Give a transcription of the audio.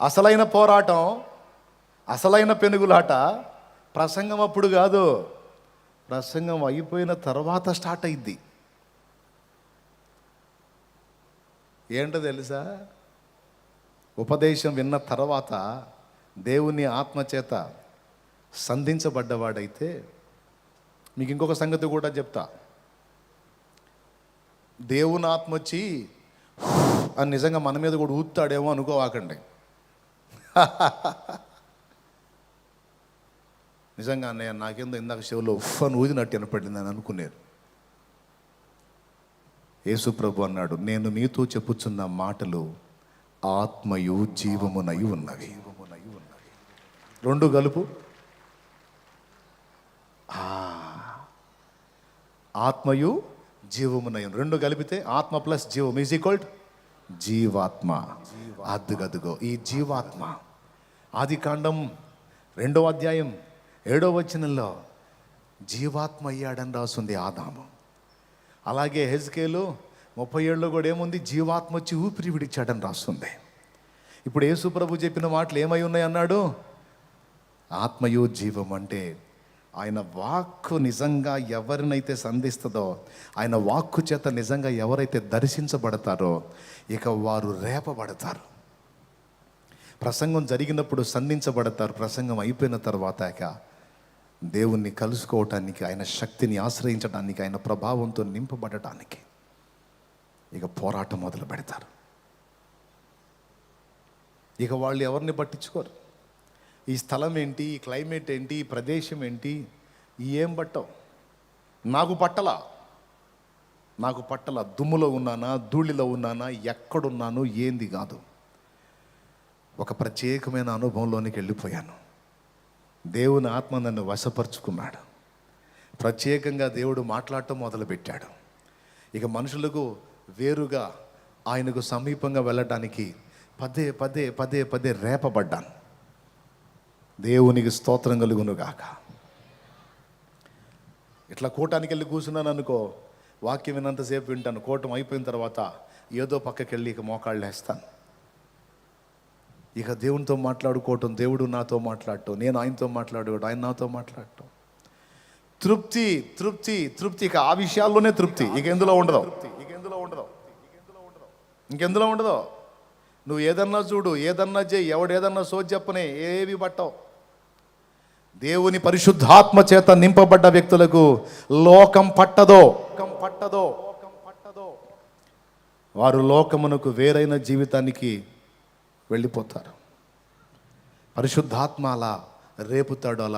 అసలైన పోరాటం అసలైన పెనుగులాట ప్రసంగం అప్పుడు కాదు. ప్రసంగం అయిపోయిన తర్వాత స్టార్ట్ అయింది ఏంటో తెలుసా? ఉపదేశం విన్న తర్వాత దేవుని ఆత్మచేత సంధించబడ్డవాడైతే మీకు ఇంకొక సంగతి కూడా చెప్తా. దేవుని ఆత్మ వచ్చి అని నిజంగా మన మీద కూడా ఊతాడేమో అనుకోవాకండి. నిజంగా అన్నయ్య నాకేందో ఇందాక చెవిలో ఉఫ్ అని ఊదినట్టు వినపడింది అని అనుకునేది. యేసు ప్రభు అన్నాడు నేను నీతో చెప్పుచున్న మాటలు ఆత్మయు జీవమునై ఉన్నవి. రెండు గలుపు. ఆ, ఆత్మయు జీవమునై రెండు కలిపితే ఆత్మ ప్లస్ జీవం ఈజ్ ఈక్వల్ జీవాత్మ. అద్దుగదుగో ఈ జీవాత్మ. ఆది కాండం రెండవ అధ్యాయం ఏడవ వచనంలో జీవాత్మ అయ్యాడని రాసుంది ఆదాము. అలాగే హెజ్కేలు ముప్పై ఏళ్ళలో కూడా ఏముంది? జీవాత్మ వచ్చి ఊపిరి విడిచాడని రాస్తుంది ఇప్పుడు యేసుప్రభు చెప్పిన మాటలు ఏమై ఉన్నాయి అన్నాడు? ఆత్మయో జీవం అంటే ఆయన వాక్కు నిజంగా ఎవరినైతే సంధిస్తుందో ఆయన వాక్కు చేత నిజంగా ఎవరైతే దర్శించబడతారో ఇక వారు రేపబడతారు. ప్రసంగం జరిగినప్పుడు సంధించబడతారు ప్రసంగం అయిపోయిన తర్వాత దేవుణ్ణి కలుసుకోవటానికి ఆయన శక్తిని ఆశ్రయించడానికి ఆయన ప్రభావంతో నింపబడటానికి ఇక పోరాటం మొదలు పెడతారు. ఇక వాళ్ళు ఎవరిని పట్టించుకోరు? ఈ స్థలం ఏంటి? ఈ క్లైమేట్ ఏంటి? ఈ ప్రదేశం ఏంటి? ఏం పట్టవు? నాకు పట్టలా? నాకు పట్టల? దుమ్ములో ఉన్నానా? ధూళిలో ఉన్నానా? ఎక్కడున్నాను ఏంది కాదు. ఒక ప్రత్యేకమైన అనుభవంలోనికి వెళ్ళిపోయాను. దేవుని ఆత్మ నన్ను వశపరుచుకున్నాడు. ప్రత్యేకంగా దేవుడు మాట్లాడటం మొదలుపెట్టాడు. ఇక మనుషులకు వేరుగా ఆయనకు సమీపంగా వెళ్ళటానికి పదే పదే పదే పదే రేపబడ్డాను. దేవునికి స్తోత్రం కలుగునుగాక. ఇట్లా కూటానికి వెళ్ళి కూర్చున్నాను అనుకో వాక్యం విన్నంతసేపు వింటాను. కూటం అయిపోయిన తర్వాత ఏదో పక్కకెళ్ళి ఇక మోకాళ్ళు వేస్తాను. ఇక దేవునితో మాట్లాడుకోవటం దేవుడు నాతో మాట్లాడటం నేను ఆయనతో మాట్లాడుకోవటం ఆయన నాతో మాట్లాడటం. తృప్తి తృప్తి తృప్తి. ఇక ఆ విషయాల్లోనే తృప్తి. ఇక ఎందులో ఉండదు? ఇక ఎందులో ఉండదు? ఇంకెందులో ఉండదు నువ్వు ఏదన్నా చూడు ఏదన్నా చేయి ఎవడేదన్నా సో చెప్పనే ఏవి పట్టవు. దేవుని పరిశుద్ధాత్మ చేత నింపబడ్డ వ్యక్తులకు లోకం పట్టదో లోకం పట్టదో? లోకం పట్టదో? వారు లోకమునకు వేరైన జీవితానికి వెళ్ళిపోతారు. పరిశుద్ధాత్మ అలా రేపుతాడు అలా